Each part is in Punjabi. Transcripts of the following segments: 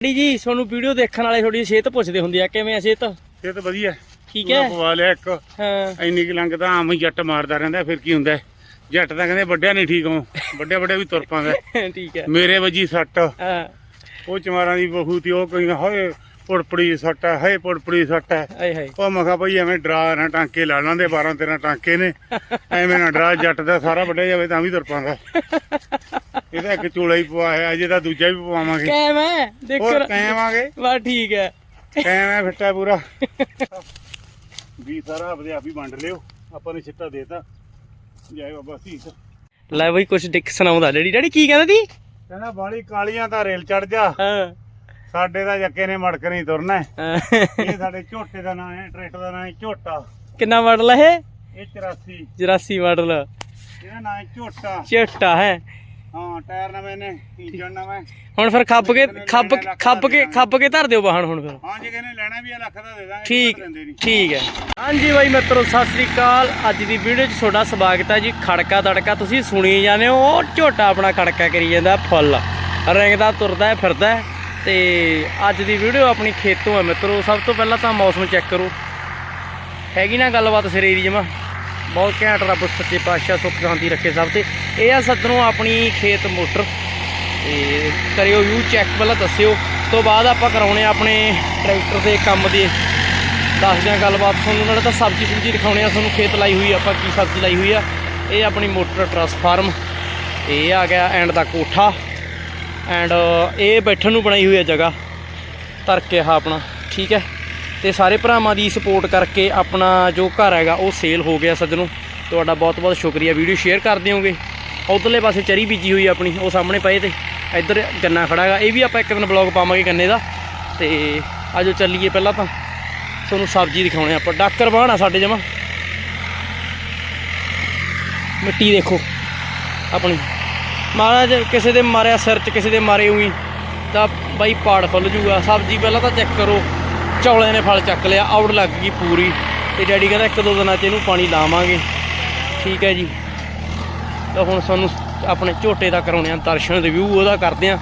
ਡੈਡੀ ਜੀ ਤੁਹਾਨੂੰ ਵੀਡੀਓ ਦੇਖਣ ਵਾਲੇ ਤੁਹਾਡੀ ਸਿਹਤ ਪੁੱਛਦੇ ਹੁੰਦੇ ਆ ਕਿਵੇਂ ਆ ਸਿਹਤ? ਇਹ ਤਾਂ ਵਧੀਆ। ਠੀਕ ਹੈ? ਪਵਾ ਲਿਆ ਇੱਕ। ਹਾਂ। ਇੰਨੀ ਕਿ ਲੰਗ ਤਾਂ ਆਮ ਹੀ ਜੱਟ ਮਾਰਦਾ ਰਹਿੰਦਾ ਫਿਰ ਕੀ ਹੁੰਦਾ? ਜੱਟ ਤਾਂ ਕਹਿੰਦੇ ਵੱਡਿਆ ਨਹੀਂ ਠੀਕ ਹੋ ਵੱਡੇ ਵੱਡੇ ਵੀ ਤੁਰ ਪਾਉਂਦਾ। ਠੀਕ ਹੈ। ਮੇਰੇ ਵੱਜੀ ਸੱਟ। ਹਾਂ। ਉਹ ਚਮਾਰਾਂ ਦੀ ਬਹੂ ਤੀ ਉਹ ਕਹਿੰਦਾ ਹਾਏ ਪੁੜਪੜੀ ਸੱਟ ਹੈ ਹਾਏ ਪੁੜਪੜੀ ਸੱਟ ਹੈ। ਆਏ ਹਾਏ। ਉਹ ਮੈਂ ਕਿਹਾ ਭਈ ਐਵੇਂ ਡਰਾ ਨਾ ਟਾਂਕੇ ਲਾ ਲਾਂਦੇ 12 13 ਟਾਂਕੇ ਨੇ। ਐਵੇਂ ਨਾ ਡਰਾ ਜੱਟ ਦਾ ਸਾਰਾ ਵੱਡਿਆ ਜਾਵੇ ਤਾਂ ਵੀ ਤੁਰ ਪਾਉਂਦਾ। ਇਹਦਾ ਇੱਕ ਚੂਲਾ ਹੀ ਪਵਾਇਆ ਅਜੇ ਤਾਂ ਦੂਜਾ ਵੀ ਪਵਾਵਾਂਗੇ। ਕੈਮ ਹੈ ਦੇਖੋ ਹੋਰ ਕਾਇਮਾਂਗੇ? ਵਾ ਠੀਕ ਹੈ। ਕਾਇਮ ਹੈ ਫਿੱਟਾ ਪੂਰਾ। ਵੀ ਸਾਰਾ ਆਪਦੇ ਆਪ ਹੀ ਵੰਡ ਲਿਓ ਆਪਾਂ ਨੇ ਛਿੱਟਾ ਦੇਤਾ। ਜੈ ਬਾਬਾ ਸੀਸ। ਲੈ ਬਈ ਕੁਝ ਡਿੱਕ ਸੁਣਾਉਂਦਾ ਡੈਡੀ ਡੈਡੀ ਕੀ ਕਹਿੰਦਾ ਤੀ ਕਹਿੰਦਾ ਬਾਲੀ ਕਾਲੀਆਂ ਤਾਂ ਰੇਲ ਚੜ ਜਾ। ਹਾਂ। ਸਾਡੇ ਦਾ ਜੱਕੇ ਨੇ ਮੜਕ ਨਹੀਂ ਤੁਰਨਾ। ਇਹ ਸਾਡੇ ਝੋਟੇ ਦਾ ਨਾਂ ਹੈ ਟਰੈਕਟਰ ਦਾ ਨਾਂ ਹੈ ਝੋਟਾ। ਕਿੰਨਾ ਮਾਡਲ ਹੈ ਇਹ? 84 84 ਮਾਡਲ ਇਹਦਾ ਨਾਂ ਹੈ ਝੋਟਾ। ਚਿੱਟਾ ਹੈ। ਹਾਂ ਟਾਇਰ ਨਵੇਂ ਨੇ ਇੰਜਨ ਨਵਾਂ। ਹੁਣ ਫਿਰ ਖੱਪ ਕੇ ਖੱਪ ਖੱਪ ਕੇ ਖੱਪ ਕੇ ਧਰ ਦਿਓ ਵਾਹਣ ਹੁਣ ਫਿਰ। ਹਾਂ ਜੇ ਕਹਿੰਦੇ ਲੈਣਾ ਵੀ ਆ ਲੱਖ ਦਾ ਦੇ ਦਾਂਗੇ ਠੀਕ ਠੀਕ ਹੈ। ਹਾਂਜੀ ਬਾਈ ਮਿੱਤਰੋ ਸਤਿ ਸ੍ਰੀ ਅਕਾਲ। ਅੱਜ ਦੀ ਵੀਡੀਓ 'ਚ ਤੁਹਾਡਾ ਸਵਾਗਤ ਹੈ ਜੀ ਖੜਕਾ ਦੜਕਾ ਤੁਸੀਂ ਸੁਣੀ ਜਾਂਦੇ ਹੋ ਉਹ ਝੋਟਾ ਆਪਣਾ ਖੜਕਾ ਕਰੀ ਜਾਂਦਾ ਫੁੱਲ। ਰਿੰਗਦਾ ਤੁਰਦਾ ਫਿਰਦਾ। ਤੇ ਅੱਜ ਦੀ ਵੀਡੀਓ ਆਪਣੀ ਖੇਤੋਂ ਹੈ ਮਿੱਤਰੋ। ਸਭ ਤੋਂ ਪਹਿਲਾਂ ਤਾਂ ਮੌਸਮ ਚੈੱਕ ਕਰੋ। ਹੈਗੀ ਨਾ ਗੱਲਬਾਤ ਸਰੀਰੀ ਜਮਾ ਬਹੁਤ ਘੈਂਟ ਰੱਬ ਸੱਚੇ ਪਾਤਸ਼ਾਹ ਸੁੱਖ ਸ਼ਾਂਤੀ ਰੱਖੇ ਸਭ ਤੇ। ਇਹ ਆ ਸੱਜਣੋਂ ਆਪਣੀ ਖੇਤ ਮੋਟਰ। ਤੇ ਕਰਿਓ ਯੂ ਚੈੱਕ ਪਹਿਲਾਂ ਦੱਸਿਓ। ਤੋਂ ਬਾਅਦ ਆਪਾਂ ਕਰਾਉਣੇ ਆ ਆਪਣੇ ਟਰੈਕਟਰ ਦੇ ਕੰਮ ਦੇ। ਦੱਸਦੇ ਆ ਗੱਲਬਾਤ ਤੁਹਾਨੂੰ, ਨਾਲੇ ਤਾਂ ਸਬਜ਼ੀ ਸੁਬਜ਼ੀ ਦਿਖਾਉਣੇ ਆ ਤੁਹਾਨੂੰ, ਖੇਤ ਲਾਈ ਹੋਈ ਆਪਾਂ ਕੀ ਸਬਜ਼ੀ ਲਾਈ ਹੋਈ ਆ। ਇਹ ਆਪਣੀ ਮੋਟਰ ਟਰਾਂਸਫਾਰਮ ਇਹ ਆ ਗਿਆ ਐਂਡ ਦਾ ਕੋਠਾ। ਐਂਡ ਇਹ ਬੈਠਣ ਨੂੰ ਬਣਾਈ ਹੋਈ ਆ ਜਗ੍ਹਾ। ਧਰ ਕੇ ਆਹ ਆਪਣਾ, ਠੀਕ ਹੈ। ਤੇ ਸਾਰੇ ਭਰਾਵਾਂ ਦੀ ਸਪੋਰਟ ਕਰਕੇ ਆਪਣਾ ਜੋ ਘਰ ਹੈਗਾ, ਉਹ ਸੇਲ ਹੋ ਗਿਆ ਸੱਜਣੋ। ਤੁਹਾਡਾ ਬਹੁਤ ਬਹੁਤ ਸ਼ੁਕਰੀਆ। ਵੀਡੀਓ ਸ਼ੇਅਰ ਕਰ ਦਿਓਗੇ। ਉਧਰਲੇ ਪਾਸੇ ਚਰੀ ਬੀਜੀ ਹੋਈ ਆਪਣੀ, ਉਹ ਸਾਹਮਣੇ ਪਏ ਤੇ। ਇੱਧਰ ਗੰਨਾ ਖੜਾ ਹੈਗਾ। ਇਹ ਵੀ ਆਪਾਂ ਇੱਕ ਦਿਨ ਬਲੌਗ ਪਾਵਾਂਗੇ ਗੰਨੇ ਦਾ। ਤੇ ਆਜੋ ਚੱਲੀਏ ਪਹਿਲਾਂ ਤਾਂ। ਤੁਹਾਨੂੰ ਸਬਜ਼ੀ ਦਿਖਾਉਣੇ ਆਪਾਂ। ਡਾਕਰ ਬਾਣ ਆ ਸਾਡੇ ਜਮਾ। ਮਿੱਟੀ ਦੇਖੋ। ਆਪਣੀ। ਮਹਾਰਾਜ, ਕਿਸੇ ਦੇ ਮਾਰਿਆ ਸਿਰ 'ਚ, ਕਿਸੇ ਦੇ ਮਾਰੇ ਹੋਈ ਤਾਂ ਬਾਈ ਪਾੜ ਫੁੱਲ ਜੂਗਾ। ਸਬਜ਼ੀ ਪਹਿਲਾਂ ਤਾਂ ਚੈੱਕ ਕਰੋ। ਚੌਲਿਆਂ ਨੇ ਫਲ ਚੱਕ ਲਿਆ, ਆਊਟ ਲੱਗ ਗਈ ਪੂਰੀ। ਤੇ ਡੈਡੀ ਕਹਿੰਦਾ ਇੱਕ ਦੋ ਦਿਨਾਂ 'ਚ ਇਹਨੂੰ ਪਾਣੀ ਲਾਵਾਂਗੇ। ਠੀਕ ਹੈ ਜੀ। ਤਾਂ ਹੁਣ ਸਾਨੂੰ ਆਪਣੇ ਝੋਟੇ ਦਾ ਕਰਾਉਣੇ ਆ, ਦਰਸ਼ਨ ਰਿਵਿਊ ਉਹਦਾ ਕਰਦੇ ਆ।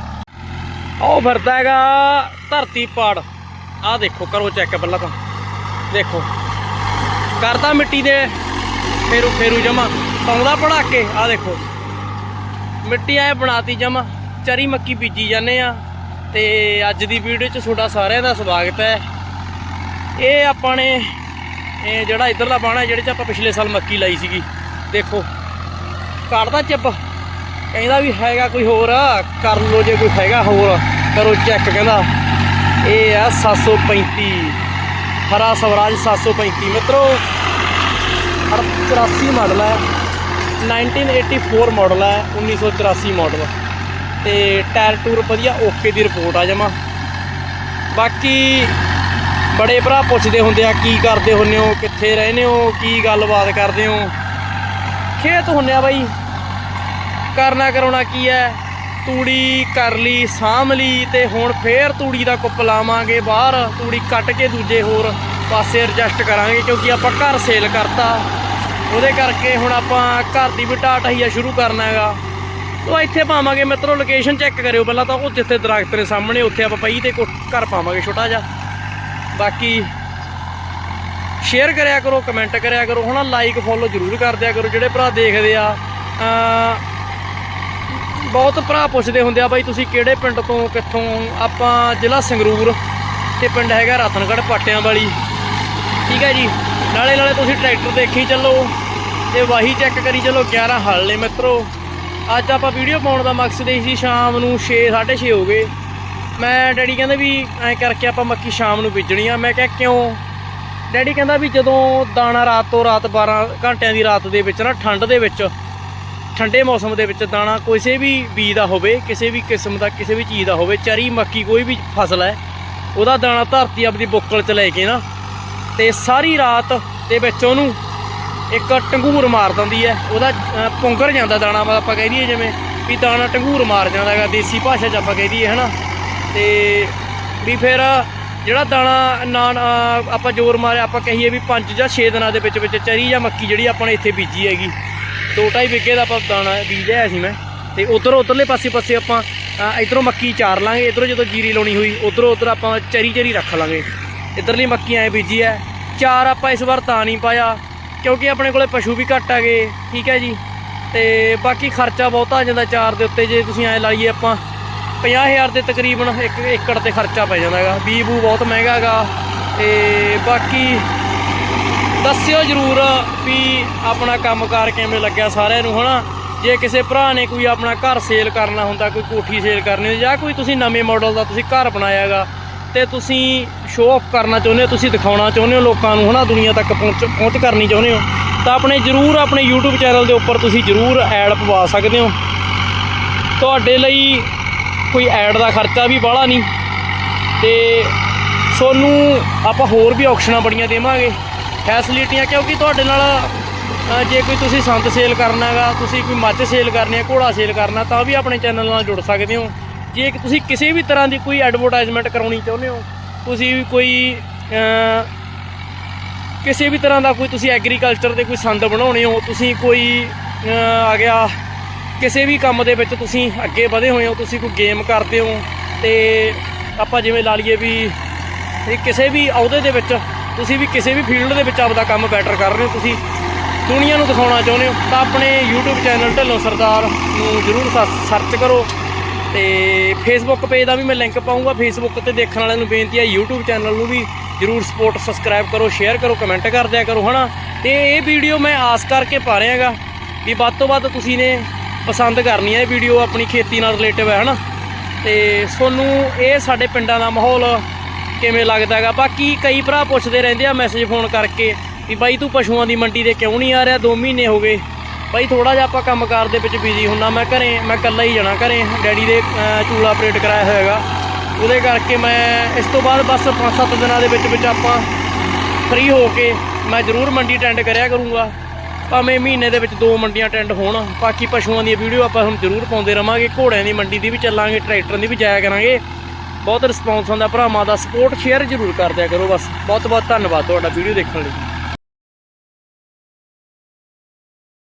ਉਹ ਫਿਰਦਾ ਹੈਗਾ ਧਰਤੀ ਪਾੜ। ਆਹ ਦੇਖੋ, ਕਰੋ ਚੈੱਕ ਪਹਿਲਾਂ ਤਾਂ। ਦੇਖੋ। ਕਰਦਾ ਮਿੱਟੀ ਦੇ ਫੇਰੂ ਫੇਰੂ ਜਮਾ। ਪਾਉਂਦਾ ਪੜਾ ਕੇ ਆਹ ਦੇਖੋ। ਮਿੱਟੀ ਐ ਬਣਾਤੀ ਜਮਾ। ਚਰੀ ਮੱਕੀ ਬੀਜੀ ਜਾਂਦੇ ਆ। ਤੇ ਅੱਜ ਦੀ ਵੀਡੀਓ 'ਚ ਤੁਹਾਡਾ ਸਾਰਿਆਂ ਦਾ ਸਵਾਗਤ ਹੈ। ਇਹ ਆਪਾਂ ਨੇ, ਇਹ ਜਿਹੜਾ ਇਧਰਲਾ ਬਾਣਾ, ਜਿਹੜੇ 'ਚ ਆਪਾਂ ਪਿਛਲੇ ਸਾਲ ਮੱਕੀ ਲਾਈ ਸੀਗੀ, ਦੇਖੋ। ਕੱਢਦਾ ਚਿੱਪ ਕਹਿੰਦਾ ਵੀ ਹੈਗਾ ਕੋਈ ਹੋਰ, ਕਰ ਲੋ ਜੇ ਕੋਈ ਹੈਗਾ ਹੋਰ, ਕਰੋ ਚੈੱਕ ਕਹਿੰਦਾ। ਇਹ ਆ 735 ਹਰਾ ਸਵਰਾਜ 735 ਮਿੱਤਰੋ 84 ਮਾਡਲ ਹੈ 1984 ਮਾਡਲ ਹੈ 1984 ਮਾਡਲ। ਤੇ ਟਾਇਰ ਟੂਰ ਵਧੀਆ, ਓਕੇ ਦੀ ਰਿਪੋਰਟ ਆ ਜਮਾ। ਬਾਕੀ ਬੜੇ ਭਰਾ ਪੁੱਛਦੇ ਹੁੰਦੇ ਆ, ਕੀ ਕਰਦੇ ਹੁੰਨੇ ਹੋ, ਕਿੱਥੇ ਰਹਿੰਦੇ ਹੋ, ਕੀ ਗੱਲਬਾਤ ਕਰਦੇ ਹੋ? ਖੇਤ ਹੁੰਨੇ ਆ ਬਾਈ। ਕਰਨਾ ਕਰਾਉਣਾ ਕੀ ਹੈ? ਤੂੜੀ ਕਰ ਲਈ, ਸਾਂਭ ਲਈ ਤੇ ਹੁਣ ਫੇਰ ਤੂੜੀ ਦਾ ਕੁੱਪ ਲਾਵਾਂਗੇ ਬਾਹਰ। ਤੂੜੀ ਕੱਟ ਕੇ ਦੂਜੇ ਹੋਰ ਪਾਸੇ ਐਡਜਸਟ ਕਰਾਂਗੇ ਕਿਉਂਕਿ ਆਪਾਂ ਘਰ ਸੇਲ ਕਰਤਾ। ਉਹਦੇ ਕਰਕੇ ਹੁਣ ਆਪਾਂ ਘਰ ਦੀ ਵੀ ਟਾਟਹੀਆ ਸ਼ੁਰੂ ਕਰਨਾ ਹੈਗਾ। ਤੋ ਇੱਥੇ ਪਾਵਾਂਗੇ, ਮਿੱਤਰੋ ਲੋਕੇਸ਼ਨ ਚੈੱਕ ਕਰਿਓ ਪਹਿਲਾਂ ਤਾਂ। ਉਹ ਜਿੱਥੇ ਦਰਖਤ ਨੇ ਸਾਹਮਣੇ, ਉੱਥੇ ਆਪਾਂ ਪਈ ਤੇ ਕੋ- ਘਰ ਪਾਵਾਂਗੇ ਛੋਟਾ ਜਿਹਾ। ਬਾਕੀ ਸ਼ੇਅਰ ਕਰਿਆ ਕਰੋ ਕਮੈਂਟ ਕਰਿਆ ਕਰੋ ਹਨਾ ਲਾਈਕ ਫੋਲੋ ਜ਼ਰੂਰ ਕਰ ਦਿਆ ਕਰੋ, ਜਿਹੜੇ ਭਰਾ ਦੇਖਦੇ ਆ ਬਹੁਤ ਭਰਾ ਪੁੱਛਦੇ ਹੁੰਦੇ ਆ, ਬਾਈ ਤੁਸੀਂ ਕਿਹੜੇ ਪਿੰਡ ਤੋਂ, ਕਿੱਥੋਂ? ਆਪਾਂ ਜ਼ਿਲ੍ਹਾ ਸੰਗਰੂਰ ਤੇ ਪਿੰਡ ਹੈਗਾ ਰਤਨਗੜ੍ਹ ਪਾਟਿਆਂ ਵਾਲੀ। ਠੀਕ ਹੈ ਜੀ? ਨਾਲੇ ਨਾਲੇ ਤੁਸੀਂ ਟਰੈਕਟਰ ਦੇਖੀ ਚੱਲੋ ਤੇ ਵਾਹੀ ਚੈੱਕ ਕਰੀ ਚੱਲੋ 11 ਹਲ ਨੇ ਮਿੱਤਰੋ। ਅੱਜ ਆਪਾਂ ਵੀਡੀਓ ਪਾਉਣ ਦਾ ਮਕਸਦ ਇਹ ਸੀ, ਸ਼ਾਮ ਨੂੰ 6 6:30 ਹੋ ਗਏ। ਮੈਂ ਡੈਡੀ ਕਹਿੰਦਾ ਵੀ ਐਂ ਕਰਕੇ ਆਪਾਂ ਮੱਕੀ ਸ਼ਾਮ ਨੂੰ ਬੀਜਣੀ ਆ। ਮੈਂ ਕਿਹਾ ਕਿਉਂ? ਡੈਡੀ ਕਹਿੰਦਾ ਵੀ ਜਦੋਂ ਦਾਣਾ ਰਾਤ ਤੋਂ ਰਾਤ 12 ਘੰਟਿਆਂ ਦੀ ਰਾਤ ਦੇ ਵਿੱਚ ਨਾ ਠੰਡ ਦੇ ਵਿੱਚ ਠੰਡੇ ਮੌਸਮ ਦੇ ਵਿੱਚ ਦਾਣਾ ਕਿਸੇ ਵੀ ਬੀਜ ਦਾ ਹੋਵੇ ਕਿਸੇ ਵੀ ਕਿਸਮ ਦਾ ਕਿਸੇ ਵੀ ਚੀਜ਼ ਦਾ ਹੋਵੇ ਚਰੀ ਮੱਕੀ ਕੋਈ ਵੀ ਫਸਲ ਹੈ ਉਹਦਾ ਦਾਣਾ ਧਰਤੀ ਆਪਦੀ ਬੁੱਕਲ 'ਚ ਲੈ ਕੇ ਨਾ ਤੇ ਸਾਰੀ ਰਾਤ ਦੇ ਵਿੱਚ ਉਹਨੂੰ ਇੱਕ ਟੰਗੂਰ ਮਾਰ ਦਿੰਦੀ ਹੈ। ਉਹਦਾ ਅ, ਪੁੰਗਰ ਜਾਂਦਾ ਦਾਣਾ ਆਪਾਂ ਕਹਿ ਦਈਏ ਜਿਵੇਂ ਵੀ ਦਾਣਾ ਟੰਗੂਰ ਮਾਰ ਜਾਂਦਾ ਹੈਗਾ ਦੇਸੀ ਭਾਸ਼ਾ 'ਚ ਆਪਾਂ ਕਹਿ ਦਈਏ ਹਨਾ? ਤੇ ਵੀ ਫਿਰ ਜਿਹੜਾ ਦਾਣਾ ਨਾ ਆਪਾਂ ਜ਼ੋਰ ਮਾਰਿਆ ਆਪਾਂ ਕਹੀਏ ਵੀ 5 ਜਾਂ 6 ਦਿਨਾਂ ਦੇ ਵਿੱਚ ਵਿੱਚ ਚਰੀ ਜਾਂ ਮੱਕੀ ਜਿਹੜੀ ਆਪਾਂ ਨੇ ਇੱਥੇ ਬੀਜੀ ਹੈਗੀ। ਦੋ ਢਾਈ ਵਿਗੇ ਦਾ ਆਪਾਂ ਦਾਣਾ ਬੀਜ ਲਿਆ ਸੀ ਮੈਂ। ਤੇ ਉਧਰ ਉਧਰਲੇ ਪਾਸੇ ਪਾਸੇ ਆਪਾਂ ਅ, ਇੱਧਰੋਂ ਮੱਕੀ ਚਾਰ ਲਾਂਗੇ ਇੱਧਰੋਂ ਜਦੋਂ ਜੀਰੀ ਲਾਉਣੀ ਹੋਈ ਉਧਰੋਂ ਉਧਰ ਆਪਾਂ ਚਰੀ ਚਰੀ ਰੱਖ ਲਾਂਗੇ। ਇੱਧਰਲੀ ਮੱਕੀ ਐ ਬੀਜੀ ਐ। ਚਾਰ ਆਪਾਂ ਇਸ ਵਾਰ ਤਾਂ ਨਹੀਂ ਪਾਇਆ ਕਿਉਂਕਿ ਆਪਣੇ ਕੋਲੇ ਪਸ਼ੂ ਵੀ ਘੱਟ ਹੈਗੇ ਠੀਕ ਹੈ ਜੀ। ਤੇ ਬਾਕੀ ਖਰਚਾ ਬਹੁਤ ਆ ਜਾਂਦਾ ਚਾਰ ਦੇ ਉੱਤੇ ਜੇ ਤੁਸੀਂ ਐ ਲਾਈਏ ਆਪਾਂ 50000 ਦੇ ਤਕਰੀਬਨ ਇੱਕ ਏਕੜ ਤੇ ਖਰਚਾ ਪੈ ਜਾਂਦਾ ਹੈਗਾ। ਬੀ ਬੂ ਬਹੁਤ ਮਹਿੰਗਾ ਹੈਗਾ ਤੇ ਬਾਕੀ ਦੱਸਿਓ ਜਰੂਰ ਵੀ ਆਪਣਾ ਕੰਮਕਾਰ ਕਿਵੇਂ ਲੱਗਿਆ ਸਾਰਿਆਂ ਨੂੰ, ਹਨਾ? ਜੇ ਕਿਸੇ ਭਰਾ ਨੇ ਕੋਈ ਆਪਣਾ ਘਰ ਸੇਲ ਕਰਨਾ ਹੁੰਦਾ, ਕੋਈ ਕੋਠੀ ਸੇਲ ਕਰਨੀ ਹੁੰਦੀ, ਜਾਂ ਕੋਈ ਤੁਸੀਂ ਨਵੇਂ ਮਾਡਲ ਦਾ ਤੁਸੀਂ ਘਰ ਬਣਾਇਆ ਹੈਗਾ, ਤੇ ਤੁਸੀਂ ਸ਼ੋਅ ਆਫ ਕਰਨਾ ਚਾਹੁੰਦੇ ਹੋ, ਤੁਸੀਂ ਦਿਖਾਉਣਾ ਚਾਹੁੰਦੇ ਹੋ ਲੋਕਾਂ ਨੂੰ, ਹਨਾ? ਦੁਨੀਆ ਤੱਕ ਪਹੁੰਚ ਪਹੁੰਚ ਕਰਨੀ ਚਾਹੁੰਦੇ ਹੋ, ਤਾਂ ਆਪਣੇ ਜਰੂਰ ਆਪਣੇ YouTube ਚੈਨਲ ਦੇ ਉੱਪਰ ਤੁਸੀਂ ਜਰੂਰ ਐਡ ਪਵਾ ਸਕਦੇ ਹੋ। ਤੁਹਾਡੇ ਲਈ ਕੋਈ ਐਡ ਦਾ ਖਰਚਾ ਵੀ ਬਾਹਲਾ ਨਹੀਂ। ਤੇ ਤੁਹਾਨੂੰ ਆਪਾਂ ਹੋਰ ਵੀ ਆਪਸ਼ਨਾਂ ਬੜੀਆਂ ਦੇਵਾਂਗੇ। ਫੈਸਿਲਿਟੀਆਂ ਕਿਉਂਕਿ ਤੁਹਾਡੇ ਨਾਲ ਜੇ ਕੋਈ ਤੁਸੀਂ ਸੰਦ ਸੇਲ ਕਰਨਾ ਹੈਗਾ, ਤੁਸੀਂ ਕੋਈ ਮੱਝ ਸੇਲ ਕਰਨੀ ਹੈ, ਘੋੜਾ ਸੇਲ ਕਰਨਾ, ਤਾਂ ਵੀ ਆਪਣੇ ਚੈਨਲ ਨਾਲ ਜੁੜ ਸਕਦੇ ਹੋ। ਜੇ ਤੁਸੀਂ ਕਿਸੇ ਵੀ ਤਰ੍ਹਾਂ ਦੀ ਕੋਈ ਐਡਵਰਟਾਈਜ਼ਮੈਂਟ ਕਰਾਉਣੀ ਚਾਹੁੰਦੇ ਹੋ, ਤੁਸੀਂ ਵੀ ਕੋਈ ਕਿਸੇ ਵੀ ਤਰ੍ਹਾਂ ਦਾ ਕੋਈ ਤੁਸੀਂ ਐਗਰੀਕਲਚਰ ਦੇ ਕੋਈ ਸੰਦ ਬਣਾਉਣੇ ਹੋ, ਤੁਸੀਂ ਕੋਈ ਆ ਗਿਆ ਕਿਸੇ ਵੀ ਕੰਮ ਦੇ ਵਿੱਚ ਤੁਸੀਂ ਅੱਗੇ ਵਧੇ ਹੋਏ ਹੋ, ਤੁਸੀਂ ਕੋਈ ਗੇਮ ਕਰਦੇ ਹੋ ਤੇ ਆਪਾਂ ਜਿਵੇਂ ਲਾ ਲਈਏ ਵੀ ਇਹ ਕਿਸੇ ਵੀ ਅਹੁਦੇ ਦੇ ਵਿੱਚ ਤੁਸੀਂ ਵੀ ਕਿਸੇ ਵੀ ਫੀਲਡ ਦੇ ਵਿੱਚ ਆਪਦਾ ਕੰਮ ਬੈਟਰ ਕਰ ਰਹੇ ਹੋ, ਤੁਸੀਂ ਦੁਨੀਆ ਨੂੰ ਦਿਖਾਉਣਾ ਚਾਹੁੰਦੇ ਹੋ, ਤਾਂ ਆਪਣੇ YouTube ਚੈਨਲ ਢਿੱਲੋਂ ਸਰਦਾਰ ਨੂੰ ਜਰੂਰ ਸਰਚ ਕਰੋ ਤੇ Facebook ਪੇਜ ਦਾ ਵੀ ਮੈਂ ਲਿੰਕ ਪਾਉਂਗਾ Facebook ਤੇ ਦੇਖਣ ਵਾਲਿਆਂ ਨੂੰ ਬੇਨਤੀ ਹੈ, YouTube ਚੈਨਲ ਨੂੰ ਵੀ ਜਰੂਰ ਸਪੋਰਟ ਸਬਸਕ੍ਰਾਈਬ ਕਰੋ ਸ਼ੇਅਰ ਕਰੋ ਕਮੈਂਟ ਕਰ ਦਿਆ ਕਰੋ, ਹਨਾ? ਤੇ ਇਹ ਵੀਡੀਓ ਮੈਂ ਆਸ ਕਰਕੇ ਪਾ ਰਿਹਾ ਹੈਗਾ ਵੀ ਵੱਧ ਤੋਂ ਵੱਧ ਤੁਸੀਂ ਨੇ ਪਸੰਦ ਕਰਨੀ ਹੈ ਇਹ ਵੀਡੀਓ ਆਪਣੀ ਖੇਤੀ ਨਾਲ ਰਿਲੇਟਿਵ ਹੈ ਹਨਾ? ਤੇ ਤੁਹਾਨੂੰ ਇਹ ਸਾਡੇ ਪਿੰਡਾਂ ਦਾ ਮਾਹੌਲ ਕਿਵੇਂ ਲੱਗਦਾ ਹੈਗਾ? ਬਾਕੀ ਕਈ ਭਰਾ ਪੁੱਛਦੇ ਰਹਿੰਦੇ ਆ ਮੈਸੇਜ ਫੋਨ ਕਰਕੇ ਵੀ ਬਾਈ ਤੂੰ ਪਸ਼ੂਆਂ ਦੀ ਮੰਡੀ ਤੇ ਕਿਉਂ ਨਹੀਂ ਆ ਰਿਹਾ? 2 ਮਹੀਨੇ ਹੋ ਗਏ। ਬਾਈ ਥੋੜਾ ਜਿਹਾ ਆਪਾਂ ਕੰਮਕਾਰ ਦੇ ਵਿੱਚ ਬਿਜ਼ੀ ਹੁੰਨਾ। ਮੈਂ ਘਰੇ ਮੈਂ ਇਕੱਲਾ ਹੀ ਜਾਣਾ ਘਰੇ। ਡੈਡੀ ਦੇ ਅਹ, ਚੂਲਾ ਆਪਰੇਟ ਕਰਾਇਆ ਹੋਇਆ ਹੈਗਾ। ਉਹਦੇ ਕਰਕੇ ਮੈਂ ਇਸ ਤੋਂ ਬਾਅਦ ਬਸ 5-7 ਦਿਨਾਂ ਦੇ ਵਿੱਚ ਵਿੱਚ ਆਪਾਂ ਫ੍ਰੀ ਹੋ ਕੇ ਮੈਂ ਜ਼ਰੂਰ ਮੰਡੀ ਅਟੈਂਡ ਕਰਿਆ ਕਰੂੰਗਾ। ਭਾਵੇਂ ਮਹੀਨੇ ਦੇ ਵਿੱਚ ਦੋ ਮੰਡੀਆਂ ਅਟੈਂਡ ਹੋਣ, ਬਾਕੀ ਪਸ਼ੂਆਂ ਦੀ ਵੀਡੀਓ ਆਪਾਂ ਹੁਣ ਜ਼ਰੂਰ ਪਾਉਂਦੇ ਰਵਾਂਗੇ, ਘੋੜਿਆਂ ਦੀ ਮੰਡੀ ਦੀ ਵੀ ਚੱਲਾਂਗੇ, ਟਰੈਕਟਰਾਂ ਦੀ ਵੀ ਜਾਇਆ ਕਰਾਂਗੇ। ਬਹੁਤ ਰਿਸਪੌਂਸ ਹੁੰਦਾ ਭਰਾਵਾਂ ਦਾ ਸਪੋਰਟ ਸ਼ੇਅਰ ਜ਼ਰੂਰ ਕਰ ਦਿਆ ਕਰੋ, ਬਸ ਬਹੁਤ ਬਹੁਤ ਧੰਨਵਾਦ ਤੁਹਾਡਾ ਵੀਡੀਓ ਦੇਖਣ ਲਈ।